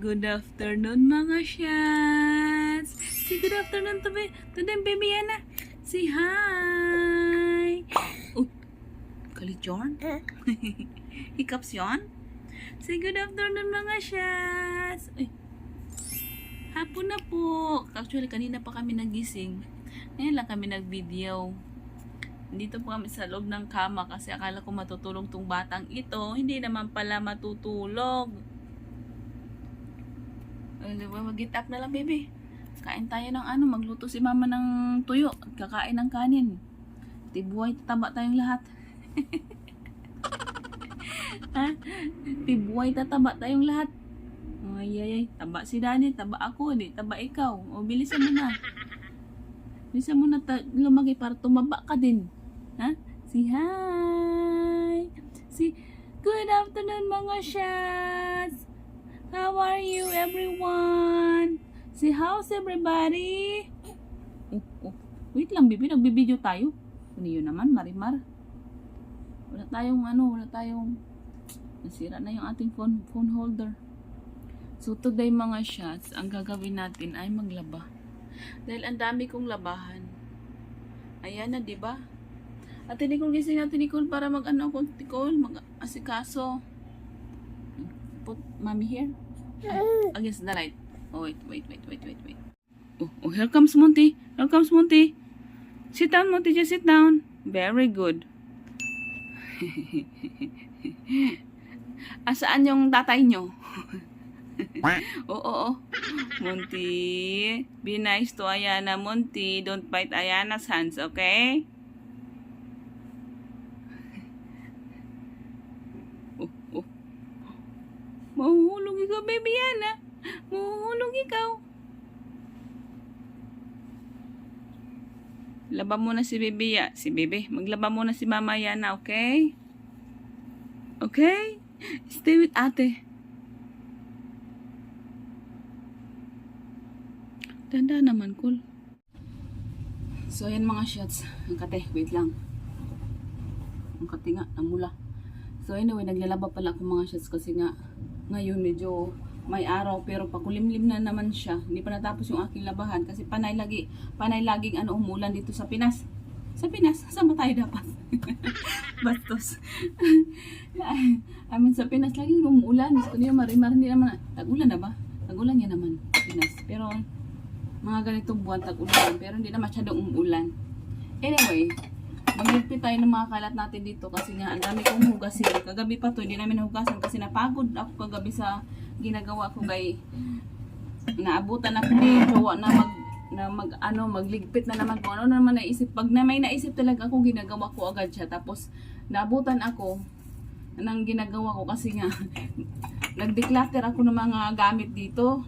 Good afternoon mga shots! Say good afternoon to, be, to them, baby Yana. Say hi! Oh, kalit yun? Hiccups yun? Say good afternoon mga shots! Ay, hapon na po. Actually, kanina pa kami nagising. Ngayon lang kami nag-video. Dito po kami sa loob ng kama kasi akala ko matutulog tong batang ito. Hindi naman pala matutulog. Ba, mag-get up na lang, baby. Kain tayo ng ano, magluto si mama ng tuyo. at Kakain ng kanin. Tibuhay, tataba tayong lahat. ha? Tibuhay, tataba tayong lahat. Ay, ay, ay. Taba si Dani, taba ako, di taba ikaw. O, bilisan mo na. Bilisan mo na lumaki para tumaba ka din. Ha? Si hi! Si Good afternoon mga shots! How are you everyone? Si how's everybody? Oh, oh. Wait lang, baby. Nagbibideo tayo. Ano yun naman, Marimar? Wala tayong ano, wala tayong... Nasira na yung ating phone, phone holder. So today mga shots, ang gagawin natin ay maglaba. Dahil ang dami kong labahan. Ayan na, di ba? Ate Nicole, gising natin Nicole para mag ano ko, Nicole, mag asikaso. Put mommy here. Ah, against the light. Oh, wait, wait, wait, wait, wait, wait. Oh, oh, here comes Monty. Here comes Monty. Sit down, Monty. Just sit down. Very good. Asaan yung tatay nyo? Oo, oo, oo. Monty, be nice to Ayana, Monty. Don't bite Ayana's hands, okay? Oh, oh. Mahuhulog ikaw, baby Yana. Mahuhulog ikaw. Laba muna si baby. Si baby. Maglaba muna si mama Yana, okay? Okay? Stay with ate. Tanda naman, cool. So, ayan mga shots. Ang kate, wait lang. Ang kate nga, namula. So, anyway, naglalaba pala ako mga shots kasi nga, ngayon medyo may araw pero pakulimlim na naman siya. Hindi pa natapos yung aking labahan kasi panay lagi, panay laging ano umulan dito sa Pinas. Sa Pinas, saan ba tayo dapat? Bastos. I mean, sa Pinas laging umuulan. Gusto niyo marimar, hindi naman, tag-ulan na ba? Tag-ulan yan naman, Pinas. Pero, mga ganitong buwan tag-ulan, pero hindi na masyadong umuulan. Anyway, magligpit tayo ng mga kalat natin dito kasi nga ang dami kong hugasin. Kagabi pa to, hindi namin nahugasan kasi napagod ako kagabi sa ginagawa ko kay naabutan ako ni jowa na mag na mag ano magligpit na naman kung ano naman naisip. Pag na may naisip talaga ako ginagawa ko agad siya. Tapos naabutan ako ng ginagawa ko kasi nga nag-declutter ako ng mga gamit dito.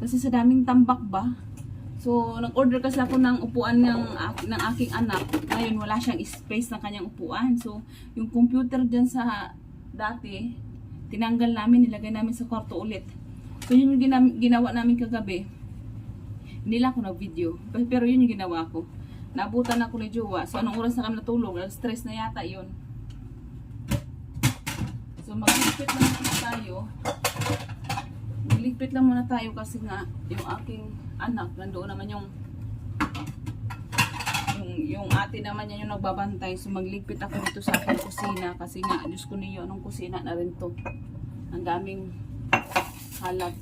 Kasi sa daming tambak ba So, nag-order kasi ako ng upuan ng, ng aking anak. Ngayon, wala siyang space ng kanyang upuan. So, yung computer dyan sa dati, tinanggal namin, nilagay namin sa kwarto ulit. So, yun yung gina- ginawa namin kagabi. Hindi lang ako nag-video. Pero, yun yung ginawa ko. Nabutan ako ni Jowa. So, anong oras na kami natulog? Stress na yata yun. So, mag-ligpit na muna tayo. Magligpit lang muna tayo kasi nga yung aking anak, nandoon naman yung yung, yung ate naman niya yung nagbabantay. So magligpit ako dito sa aking kusina kasi nga, Diyos ko niyo, anong kusina na rin to. Ang daming halat.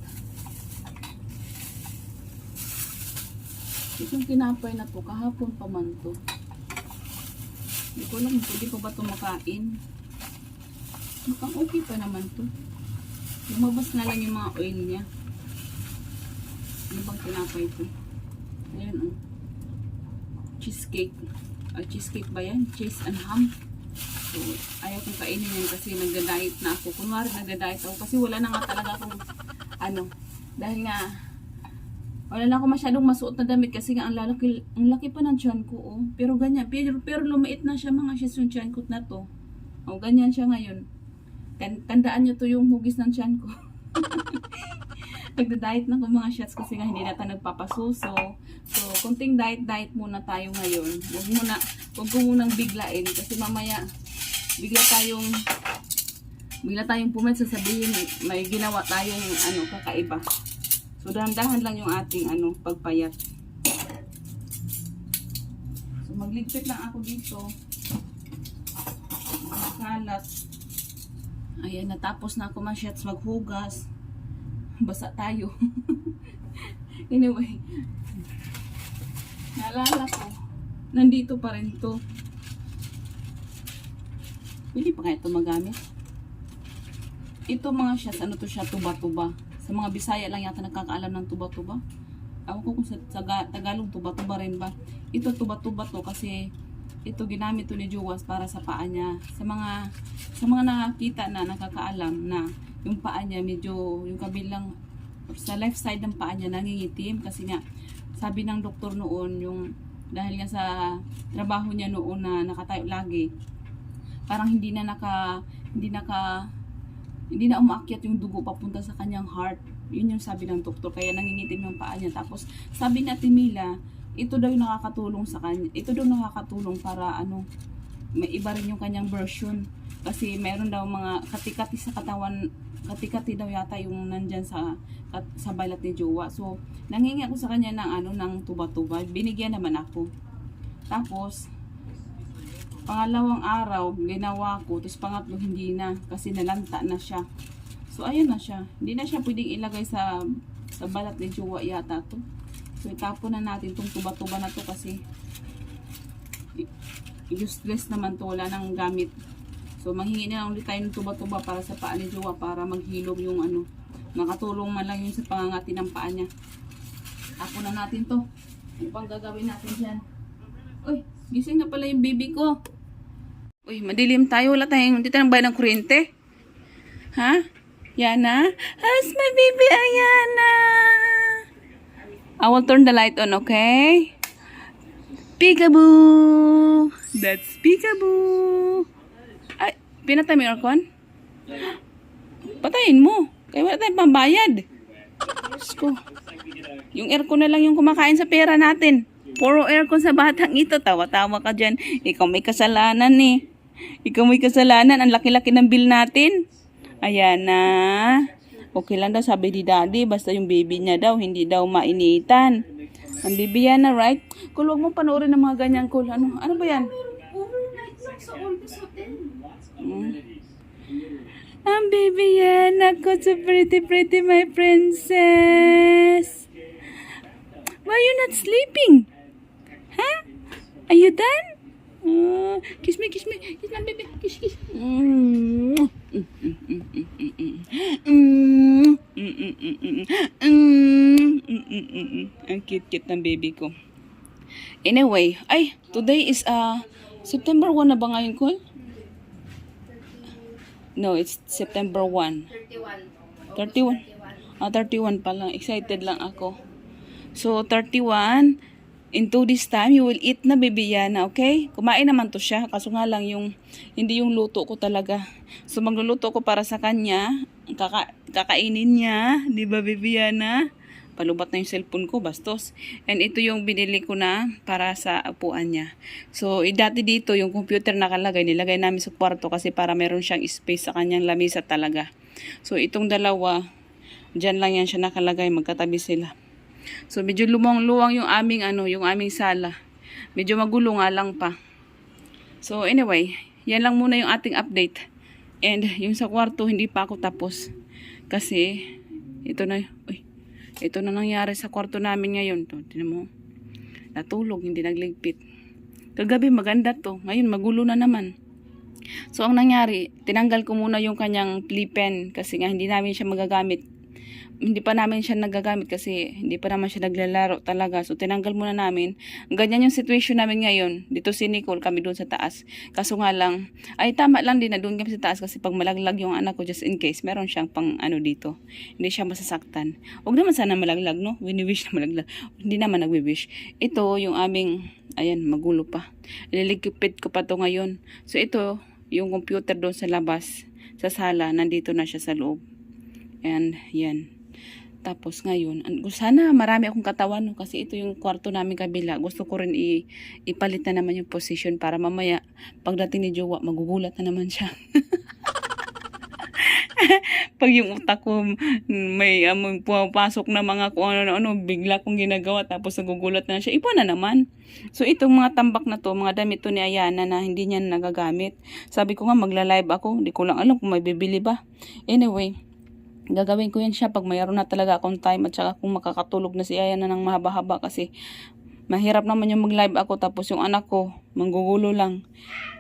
Itong tinapay na to, kahapon pa man to. Hindi ko alam, pwede pa ba ito makain? Mukhang okay pa naman to. Lumabas na lang yung mga oil niya. Ano bang tinapay ito? Ayan oh. Cheesecake. Ah, cheesecake ba yan? Cheese and ham. So, ayaw kong kainin yan kasi nagda-diet na ako. Kunwari nagda-diet ako kasi wala na nga talaga akong ano. Dahil nga wala na ako masyadong masuot na damit kasi nga ang lalaki, ang laki pa ng tiyan ko oh. Pero ganyan, pero, pero lumait na siya mga sis yung tiyan ko na to. Oh, ganyan siya ngayon. Tan- tandaan nyo to yung hugis ng tiyan ko. Nagda-diet na ko mga shots kasi nga hindi na tayo nagpapasuso. So, kunting diet-diet muna tayo ngayon. Huwag muna, huwag ko munang biglain kasi mamaya bigla tayong bigla tayong pumayat sasabihin may ginawa tayong ano kakaiba. So dahan-dahan lang yung ating ano pagpayat. So magligpit lang ako dito. Kalat. Ayan, natapos na ako ma-shots maghugas. Basa tayo. anyway, naalala ko, nandito pa rin to. Pwede pa kaya ito magamit? Ito mga shots, ano to siya, tuba-tuba. Sa mga Bisaya lang yata nakakaalam ng tuba-tuba. Ako ko kung sa Taga- Tagalog tuba-tuba rin ba. Ito tuba-tuba to kasi ito ginamit to ni Juwas para sa paa niya. Sa mga sa mga nakakita na nakakaalam na yung paa niya medyo yung kabilang sa left side ng paa niya nangingitim kasi nga sabi ng doktor noon yung dahil nga sa trabaho niya noon na nakatayo lagi parang hindi na naka hindi naka hindi na umaakyat yung dugo papunta sa kanyang heart. Yun yung sabi ng doktor. Kaya nangingitim yung paa niya. Tapos, sabi ni Ate Mila, ito daw yung nakakatulong sa kanya. Ito daw nakakatulong para ano, may iba rin yung kanyang version. Kasi meron daw mga katikati sa katawan, katikati daw yata yung nandyan sa kat- sa balat ni Jowa. So, nangingi ako sa kanya ng ano, ng tuba-tuba. Binigyan naman ako. Tapos, pangalawang araw, ginawa ko. Tapos pangatlo, hindi na. Kasi nalanta na siya. So, ayun na siya. Hindi na siya pwedeng ilagay sa sa balat ni Jowa yata to. Itapon na natin tong tuba-tuba na to kasi useless naman to. Wala nang gamit. So, manghingi na lang ulit tayo ng tuba-tuba para sa paa ni Jowa para maghilom yung ano. Makatulong man lang yun sa pangangati ng paa niya. Tapon na natin to. Ano pang gagawin natin dyan? Uy, gising na pala yung baby ko. Uy, madilim tayo. Wala tayong, hindi tayong bayad ng kuryente. Ha? Yana? How's my baby Ayana? I will turn the light on, okay? Peekaboo! That's peekaboo! Ay, pinatay mo yung aircon? Patayin mo. Kaya wala tayong pambayad. Diyos ko. Yung aircon na lang yung kumakain sa pera natin. Puro aircon sa batang ito. Tawa-tawa ka dyan. Ikaw may kasalanan eh. Ikaw may kasalanan. Ang laki-laki ng bill natin. Ayan na. Okay lang daw sabi ni daddy. Basta yung baby niya daw. Hindi daw mainitan. Ang baby yan na, right? Kung huwag mo panoorin ng mga ganyan, cool. Ano, ano ba yan? Mm. Ang baby yan. Ako, so pretty, pretty, my princess. Why you not sleeping? Huh? Are you done? Uh, kiss me, kiss me. Kiss my baby. Kiss, kiss. Mm. Mm, mm, mm, mm, mm, mm. Mm, mm, mm, mm, mm. Mm, mm, mm, mm, mm. Ang cute-cute ng baby ko. Anyway, ay, today is uh, September 1 na ba ngayon, Col? No, it's September 1. 31. Ah, 31 pa lang. Excited lang ako. So, 31. In two days time, you will eat na baby Yana, okay? Kumain naman to siya. Kaso nga lang yung, hindi yung luto ko talaga. So, magluluto ko para sa kanya. Kaka, kakainin niya. Di ba, baby Yana? Palubat na yung cellphone ko, bastos. And ito yung binili ko na para sa upuan niya. So, eh, dati dito, yung computer nakalagay, nilagay namin sa kwarto kasi para meron siyang space sa kanyang lamisa talaga. So, itong dalawa, dyan lang yan siya nakalagay, magkatabi sila. So, medyo lumang-luwang yung aming, ano, yung aming sala. Medyo magulo nga lang pa. So, anyway, yan lang muna yung ating update. And, yung sa kwarto, hindi pa ako tapos. Kasi, ito na, uy, ito na nangyari sa kwarto namin ngayon. To, tinan mo. Natulog, hindi nagligpit. Kagabi maganda to. Ngayon magulo na naman. So ang nangyari, tinanggal ko muna yung kanyang pen kasi nga hindi namin siya magagamit. Hindi pa namin siya nagagamit kasi hindi pa naman siya naglalaro talaga. So tinanggal muna namin. Ganyan yung situation namin ngayon. Dito si Nicole, kami doon sa taas. Kaso nga lang, ay tama lang din na doon kami sa taas kasi pag malaglag yung anak ko just in case, meron siyang pang ano dito. Hindi siya masasaktan. Huwag naman sana malaglag, no? Wini-wish na malaglag. Hindi naman nagwi-wish. Ito yung aming, ayan, magulo pa. Ililigpit ko pa to ngayon. So ito, yung computer doon sa labas, sa sala, nandito na siya sa loob. And yan. Tapos ngayon, an- sana marami akong katawan kasi ito yung kwarto namin kabila. Gusto ko rin i- ipalit na naman yung position para mamaya pagdating ni Jowa, magugulat na naman siya. Pag yung utak ko mm, may um, pumapasok na mga kung ano-ano, bigla kong ginagawa tapos nagugulat na siya. Iba na naman. So itong mga tambak na to, mga damit to ni Ayana na hindi niya nagagamit. Sabi ko nga magla-live ako, hindi ko lang alam kung may bibili ba. Anyway, gagawin ko yan siya pag mayroon na talaga akong time at saka kung makakatulog na si Ayana ng mahaba-haba kasi mahirap naman yung mag-live ako tapos yung anak ko manggugulo lang.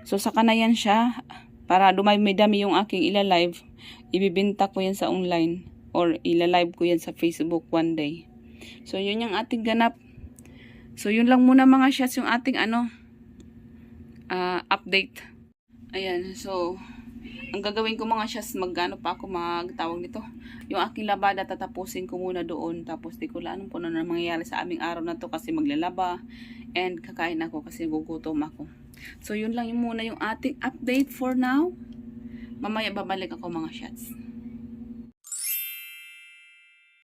So saka na yan siya para dumami-dami yung aking ila-live. Ibibenta ko yan sa online or ila-live ko yan sa Facebook one day. So yun yung ating ganap. So yun lang muna mga shots yung ating ano ah, update. Ayan, so ang gagawin ko mga shots magano pa ako magtawag nito. Yung aking labada tatapusin ko muna doon tapos di ko lang kung ano na mangyayari sa aming araw na to kasi maglalaba and kakain ako kasi gugutom ako. So yun lang yung muna yung ating update for now. Mamaya babalik ako mga shots.